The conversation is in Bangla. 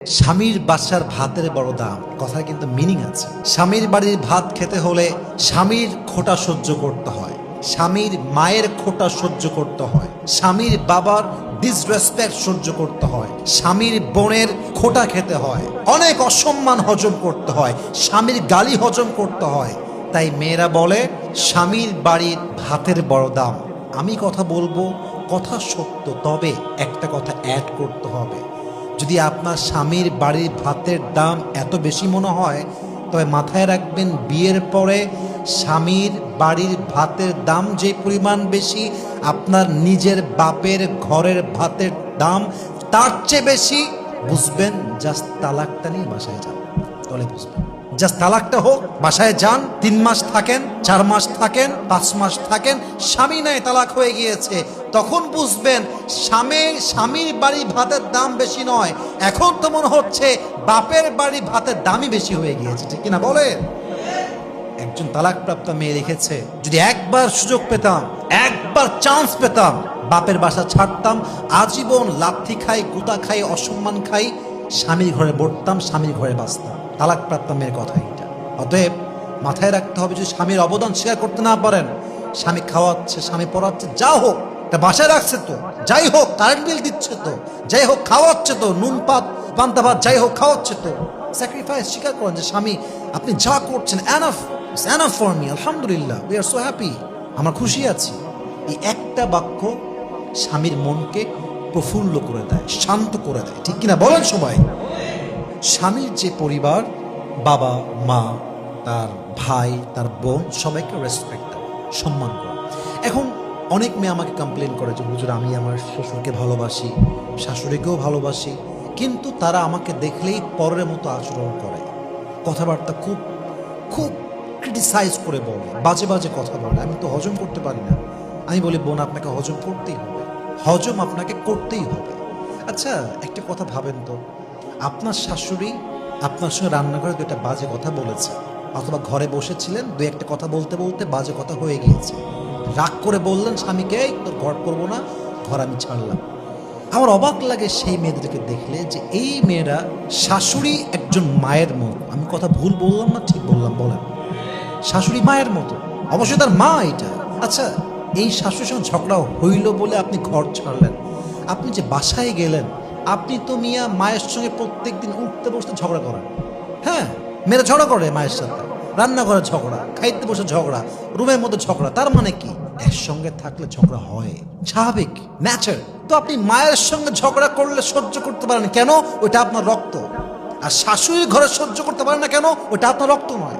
স্বামীর বাসার ভাতের বড় দাম, কথার কিন্তু মিনিং আছে। স্বামীর বাড়ির ভাত খেতে হলে স্বামীর খোটা সহ্য করতে হয়, স্বামীর মায়ের খোটা সহ্য করতে হয়, স্বামীর বাবার ডিসরেসপেক্ট সহ্য করতে হয়, স্বামীর বোনের খোটা খেতে হয়, অনেক অসম্মান হজম করতে হয়, স্বামীর গালি হজম করতে হয়। তাই মেয়েরা বলে, স্বামীর বাড়ির ভাতের বড় দাম। আমি কথা বলব, কথা সত্য, তবে একটা কথা অ্যাড করতে হবে। যদি আপনার স্বামীর বাড়ির ভাতের দাম এত বেশি মনে হয়, তবে মাথায় রাখবেন, বিয়ের পরে স্বামীর বাড়ির ভাতের দাম যে পরিমাণ বেশি, আপনার নিজের বাপের ঘরের ভাতের দাম তার চেয়ে বেশি, বুঝবেন জাস্ট তালাকটা নিয়ে বাসায় যান। তলে বুঝবেন জাস্ট তালাকটা হোক, বাসায় যান, তিন মাস থাকেন, চার মাস থাকেন, পাঁচ মাস থাকেন, স্বামী নাই, তালাক হয়ে গিয়েছে। তখন বুঝবেন, স্বামী, স্বামীর বাড়ি ভাতের দাম বেশি নয়। এখন তো মনে হচ্ছে, বাপের বাড়ি ভাতের দামই বেশি হয়ে গিয়েছে। ঠিক কিনা বলেন? একজন তালাকপ্রাপ্ত মেয়ে রেখেছে যদি একবার সুযোগ পেতাম, একবার চান্স পেতাম, বাপের বাসা ছাড়তাম, আজীবন লাথি খাই, গুতা খাই, অসম্মান খাই, স্বামীর ঘরে বসতাম, স্বামীর ঘরে বাঁচতাম। তালাকপ্রাপ্ত মেয়ের কথা এটা অতএব মাথায় রাখতে হবে যদি স্বামীর অবদান স্বীকার করতে না পারেন। স্বামী খাওয়াচ্ছে, স্বামী পড়াচ্ছে, যা হোক তা বাসায় রাখছে তো। যাই হোক কারেন্ট বিল দিচ্ছে তো। যাই হোক, খাওয়াচ্ছে তো। নুন পাত, পান্তা ভাত, যাই হোক, খাওয়াচ্ছে তো। স্যাক্রিফাইস স্বীকার করেন যে, স্বামী, আপনি যা করছেন এনাফ এনাফ ফর মি আলহামদুলিল্লাহ উই আর সো হ্যাপি আমরা খুশি আছি। এই একটা বাক্য স্বামীর মনকে প্রফুল্ল করে দেয়, শান্ত করে দেয়। ঠিক কিনা? বলেন সবাই। স্বামীর যে পরিবার, বাবা, মা, তার ভাই, তার বোন, সবাইকে রেসপেক্ট দেওয়া সম্মান করা। এখন অনেক মেয়ে আমাকে কমপ্লেন করে যে, হুজুর, আমি আমার শ্বশুরকে ভালোবাসি, শাশুড়িকেও ভালোবাসি, কিন্তু তারা আমাকে দেখলেই পরের মতো আচরণ করে। কথাবার্তা খুব খুব ক্রিটিসাইজ করে বলে, বাজে বাজে কথা বলে। আমি তো হজম করতে পারি না। আমি বলি, বোন, আপনাকে হজম করতেই হবে। হজম আপনাকে করতেই হবে। আচ্ছা একটা কথা ভাবেন তো আপনার শাশুড়ি আপনার সঙ্গে রান্নাঘরে দুটা বাজে কথা বলেছে। অথবা ঘরে বসেছিলেন দু একটা কথা বলতে বলতে বাজে কথা হয়ে গিয়েছে। রাগ করে বললেন স্বামীকে "এই, তোর ঘর করব না ঘর আমি ছাড়লাম। আমার অবাক লাগে সেই মেয়েদেরকে দেখলে যে এই মেয়েরা শাশুড়ি একজন মায়ের মতো। আমি কথা ভুল বললাম না ঠিক বললাম বলেন। শাশুড়ি মায়ের মতো। অবশ্যই তার মা এটা। আচ্ছা এই শাশুড়ির সঙ্গে ঝগড়া হইল বলে আপনি ঘর ছাড়লেন। আপনি যে বাসায় গেলেন আপনি তো মিয়া মায়ের সঙ্গে প্রত্যেক দিন উঠতে বসতে ঝগড়া করেন। হ্যাঁ মেয়েরা ঝগড়া করে মায়ের সাথে। রান্নাঘরে ঝগড়া, খাইতে বসে ঝগড়া, রুমের মধ্যে ঝগড়া, তার মানে কি? একসঙ্গে থাকলে ঝগড়া হয়। স্বাভাবিক ন্যাচার তো আপনি মায়ের সঙ্গে ঝগড়া করলে সহ্য করতে পারেন কেন? ওইটা আপনার রক্ত। আর শাশুড়ির ঘরে সহ্য করতে পারেন না কেন? ওইটা আপনার রক্ত নয়।